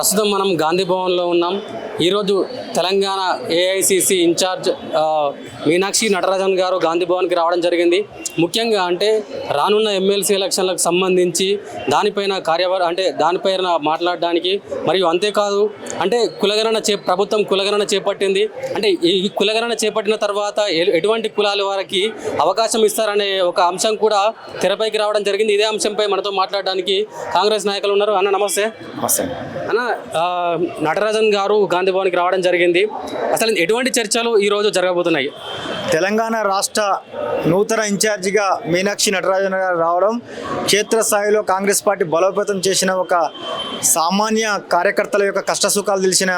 ప్రస్తుతం మనం గాంధీ భవన్లో ఉన్నాం. ఈరోజు తెలంగాణ ఏఐసిసి ఇన్ఛార్జ్ మీనాక్షి నటరాజన్ గారు గాంధీ భవన్కి రావడం జరిగింది. ముఖ్యంగా అంటే రానున్న ఎమ్మెల్సీ ఎలక్షన్లకు సంబంధించి దానిపైన కార్యవర్ అంటే దానిపైన మాట్లాడడానికి మరియు అంతేకాదు అంటే కులగణన చే ప్రభుత్వం కులగణన చేపట్టింది. అంటే ఈ కులగణన చేపట్టిన తర్వాత ఎటువంటి కులాల వారికి అవకాశం ఇస్తారనే ఒక అంశం కూడా తెరపైకి రావడం జరిగింది. ఇదే అంశంపై మనతో మాట్లాడడానికి కాంగ్రెస్ నాయకులు ఉన్నారు. అన్న నమస్తే. నమస్తే. అన్న నటరాజన్ గారు గాంధీ భవన్కి రావడం జరిగింది. అసలు ఎటువంటి చర్చలు ఈరోజు జరగబోతున్నాయి? తెలంగాణ రాష్ట్ర నూతన ఇన్ఛార్జిగా మీనాక్షి నటరాజన్ గారు రావడం క్షేత్రస్థాయిలో కాంగ్రెస్ పార్టీ బలోపేతం చేసిన ఒక సామాన్య కార్యకర్తల యొక్క కష్టసుఖాలు తెలిసిన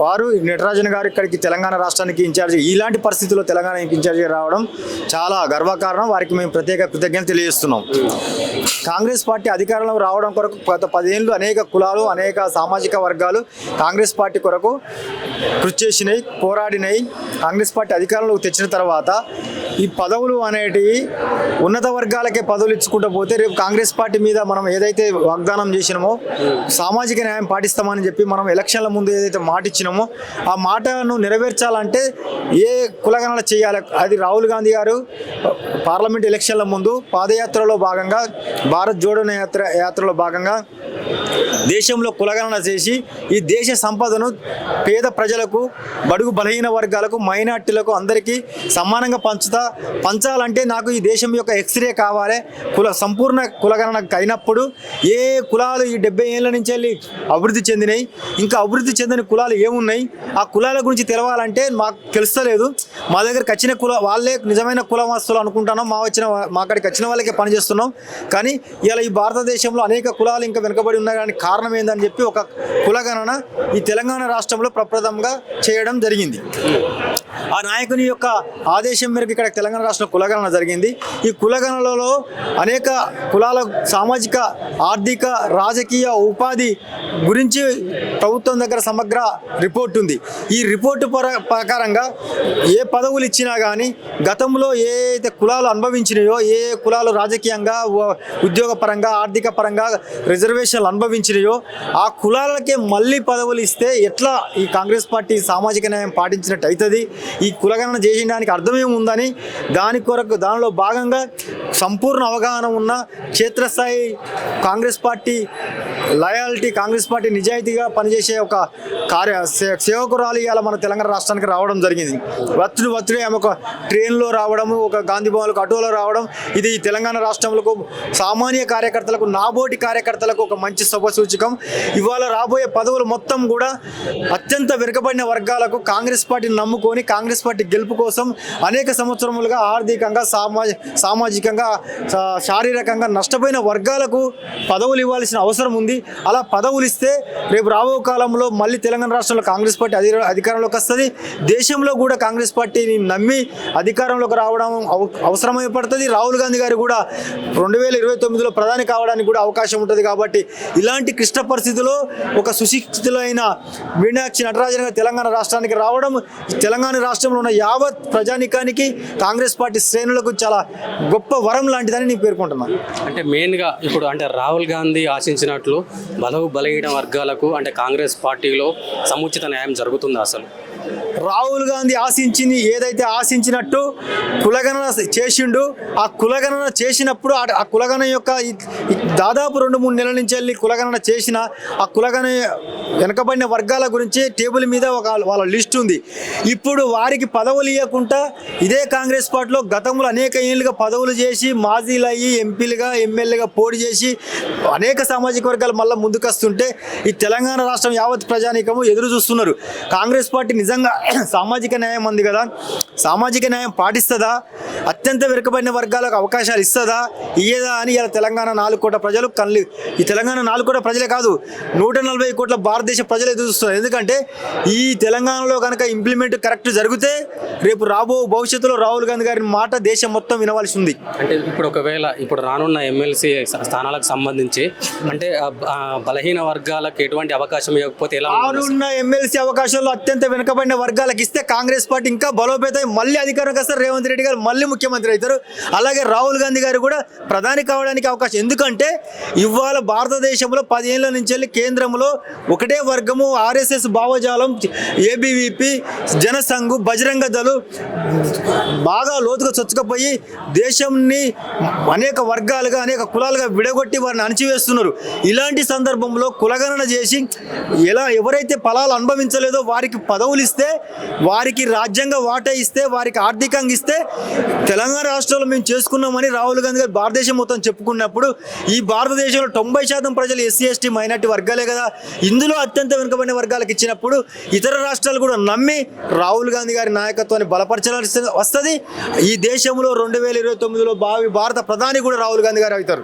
వారు నటరాజన్ గారు ఇక్కడికి తెలంగాణ రాష్ట్రానికి ఇన్ఛార్జి ఇలాంటి పరిస్థితుల్లో తెలంగాణ ఇన్ఛార్జిగా రావడం చాలా గర్వకారణం. వారికి మేము ప్రత్యేక కృతజ్ఞతలు తెలియజేస్తున్నాం. కాంగ్రెస్ పార్టీ అధికారంలో రావడం కొరకు గత పదేళ్ళు అనేక కులాలు అనేక సామాజిక వర్గాలు కాంగ్రెస్ పార్టీ కొరకు కృషి చేసినాయి పోరాడినాయి. కాంగ్రెస్ పార్టీ అధికారంలోకి తెచ్చిన తర్వాత ఈ పదవులు అనేటివి ఉన్నత వర్గాలకే పదవులు ఇచ్చుకుంటూ పోతే రేపు కాంగ్రెస్ పార్టీ మీద మనం ఏదైతే వాగ్దానం చేసినామో సామాజిక న్యాయం పాటిస్తామని చెప్పి మనం ఎలక్షన్ల ముందు ఏదైతే మాట ఇచ్చినామో ఆ మాటను నెరవేర్చాలంటే ఏ కులగణన చేయాలి? అది రాహుల్ గాంధీ గారు పార్లమెంట్ ఎలక్షన్ల ముందు పాదయాత్రలో భాగంగా భారత్ జోడో యాత్ర యాత్రలో భాగంగా దేశంలో కులగణన చేసి ఈ దేశ సంపదను పేద ప్రజలకు బడుగు బలహీన వర్గాలకు మైనార్టీలకు అందరికీ సమానంగా పంచుతా పంచాలంటే నాకు ఈ దేశం యొక్క ఎక్స్రే కావాలి. కుల సంపూర్ణ కులగణన అయినప్పుడు ఏ కులాలు ఈ డెబ్బై ఏళ్ళ నుంచి వెళ్ళి అభివృద్ధి చెందినాయి? ఇంకా అభివృద్ధి చెందిన కులాలు ఏమున్నాయి? ఆ కులాల గురించి తెలవాలంటే మాకు తెలుస్తలేదు. మా దగ్గరికి వచ్చిన కుల వాళ్ళే నిజమైన కులమస్తులు అనుకుంటున్నాం. మా వచ్చిన మా అక్కడికి వచ్చిన వాళ్ళకే పనిచేస్తున్నాం కానీ ఇలా ఈ భారతదేశంలో అనేక కులాలు ఇంకా వెనుకబడి ఉన్నాయని కారణం ఏందని చెప్పి ఒక కులగణన ఈ తెలంగాణ రాష్ట్రంలో ప్రప్రథంగా చేయడం జరిగింది. ఆ నాయకుని యొక్క ఆదేశం మేరకు ఇక్కడ తెలంగాణ రాష్ట్రంలో కులగణన జరిగింది. ఈ కులగణనలో అనేక కులాల సామాజిక ఆర్థిక రాజకీయ ఉపాధి గురించి ప్రభుత్వం దగ్గర సమగ్ర రిపోర్ట్ ఉంది. ఈ రిపోర్టు పర- ప్రకారంగా ఏ పదవులు ఇచ్చినా కానీ గతంలో ఏ అయితే కులాలు అనుభవించినాయో ఏ కులాలు రాజకీయంగా ఉద్యోగ ఉద్యోగపరంగా ఆర్థిక పరంగా రిజర్వేషన్లు అనుభవించినాయో ఆ కులాలకే మళ్ళీ పదవులు ఇస్తే ఎట్లా ఈ కాంగ్రెస్ పార్టీ సామాజిక న్యాయం పాటించినట్టు అవుతుంది? ఈ కులగణన చేసడానికి అర్థమేముందని దాని కొరకు దానిలో భాగంగా సంపూర్ణ అవగాహన ఉన్న క్షేత్రస్థాయి Congress party loyalty Congress party నిజాయితీగా పనిచేసే ఒక కార్య సేవకురాలు ఇవాళ మన తెలంగాణ రాష్ట్రానికి రావడం జరిగింది. వత్తుడు వత్తుడే ఆమె ఒక ట్రైన్లో రావడము ఒక గాంధీ భవన్లకు ఆటోలో రావడం ఇది తెలంగాణ రాష్ట్రంలో సామాన్య కార్యకర్తలకు నాబోటి కార్యకర్తలకు ఒక మంచి శుభ సూచకం ఇవాళ రాబోయే పదవులు మొత్తం కూడా అత్యంత వెనుకబడిన వర్గాలకు కాంగ్రెస్ పార్టీని నమ్ముకొని కాంగ్రెస్ పార్టీ గెలుపు కోసం అనేక సంవత్సరములుగా ఆర్థికంగా సామాజ సామాజికంగా శారీరకంగా నష్టపోయిన వర్గాలకు పదవులు ఇవ్వాల్సిన అవసరం ఉంది. అలా పదవులు ఇస్తే రేపు రాబో కాలంలో మళ్ళీ తెలంగాణ రాష్ట్రంలో కాంగ్రెస్ పార్టీ అధి అధికారంలోకి వస్తుంది. దేశంలో కూడా కాంగ్రెస్ పార్టీని నమ్మి అధికారంలోకి రావడం అవసరమై పడుతుంది. రాహుల్ గాంధీ గారు కూడా రెండు వేల ఇరవై తొమ్మిదిలో ప్రధాని కావడానికి కూడా అవకాశం ఉంటుంది కాబట్టి ఇలాంటి క్లిష్ట పరిస్థితుల్లో ఒక సుశిక్షితులైన మీనాక్షి నటరాజన్ గారు తెలంగాణ రాష్ట్రానికి రావడం తెలంగాణ రాష్ట్రంలో ఉన్న యావత్ ప్రజానికానికి కాంగ్రెస్ పార్టీ శ్రేణులకు చాలా గొప్ప వరం లాంటిదని నేను పేర్కొంటున్నాను అంటే మెయిన్గా ఇప్పుడు అంటే రాహుల్ గాంధీ ఆశించినట్లు బలవు బలహీన వర్గాలకు అంటే కాంగ్రెస్ పార్టీలో సముచిత న్యాయం జరుగుతుంది అసలు. రాహుల్ గాంధీ ఆశించింది ఏదైతే ఆశించినట్టు కులగణన చేసిండు ఆ కులగణన చేసినప్పుడు ఆ- కులగణన యొక్క దాదాపు రెండు మూడు నెలల నుంచి వెళ్ళి కులగణన చేసిన ఆ కులగణ వెనకబడిన వర్గాల గురించి టేబుల్ మీద ఒక వాళ్ళ లిస్ట్ ఉంది. ఇప్పుడు వారికి పదవులు ఇవ్వకుండా ఇదే కాంగ్రెస్ పార్టీలో గతంలో అనేక ఏళ్ళుగా పదవులు చేసి మాజీలు అయ్యి ఎంపీలుగా ఎమ్మెల్యేగా పోటీ చేసి అనేక సామాజిక వర్గాలు మళ్ళీ ముందుకొస్తుంటే ఈ తెలంగాణ రాష్ట్రం యావత్ ప్రజానీకము ఎదురు చూస్తున్నారు. కాంగ్రెస్ పార్టీ నిజంగా సామాజిక న్యాయం ఉంది కదా? సామాజిక న్యాయం పాటిస్తుందా? అత్యంత వెనుకబడిన వర్గాలకు అవకాశాలు ఇస్తుందా? ఇయ్యదా అని ఇలా తెలంగాణ నాలుగు కోట్ల ప్రజలు కళ్ళు ఈ తెలంగాణ నాలుగు కోట్ల ప్రజలే కాదు నూట నలభై కోట్ల భారతదేశ ప్రజలు ఎదురు చూస్తున్నారు. ఎందుకంటే ఈ తెలంగాణలో కనుక ఇంప్లిమెంట్ కరెక్ట్ జరిగితే రేపు రాబో భవిష్యత్తులో రాహుల్ గాంధీ గారి మాట దేశం మొత్తం వినవలసి ఉంది అంటే ఇప్పుడు ఒకవేళ ఇప్పుడు రానున్న ఎమ్మెల్సీ స్థానాలకు సంబంధించి అంటే బలహీన వర్గాలకు ఎటువంటి అవకాశం ఇవ్వకపోతే ఎలా ఆరున్న ఎమ్మెల్సీ అవకాశాల్లో అత్యంత వెనుకబడిన వర్గాలు వర్గాలకు ఇస్తే కాంగ్రెస్ పార్టీ ఇంకా బలోపేతం మళ్ళీ అధికారంకి వస్తారు రేవంత్ రెడ్డి గారు మళ్ళీ ముఖ్యమంత్రి అవుతారు. అలాగే రాహుల్ గాంధీ గారు కూడా ప్రధాని కావడానికి అవకాశం. ఎందుకంటే ఇవాళ భారతదేశంలో పదిహేనుల నుంచి వెళ్ళి కేంద్రంలో ఒకటే వర్గము ఆర్ఎస్ఎస్ భావజాలం ఏబీవీపీ జనసంఘ్ బజరంగ దళు బాగా లోతుగా చొచ్చుకపోయి దేశంని అనేక వర్గాలుగా అనేక కులాలుగా విడగొట్టి వారిని అణచివేస్తున్నారు. ఇలాంటి సందర్భంలో కులగణన చేసి ఎలా ఎవరైతే ఫలాలు అనుభవించలేదో వారికి పదవులు ఇస్తే వారికి రాజ్యాంగ వాటా ఇస్తే వారికి ఆర్థికంగా ఇస్తే తెలంగాణ రాష్ట్రంలో మేము చేసుకున్నామని రాహుల్ గాంధీ గారు భారతదేశం మొత్తం చెప్పుకున్నప్పుడు ఈ భారతదేశంలో తొంభై శాతం ప్రజలు ఎస్సీ ఎస్టీ మైనార్టీ వర్గాలే కదా. ఇందులో అత్యంత వెనుకబడిన వర్గాలకు ఇచ్చినప్పుడు ఇతర రాష్ట్రాలు కూడా నమ్మి రాహుల్ గాంధీ గారి నాయకత్వాన్ని బలపరచాల్సి వస్తుంది. ఈ దేశంలో రెండు వేల ఇరవై తొమ్మిదిలో భావి భారత ప్రధాని కూడా రాహుల్ గాంధీ గారు అవుతారు.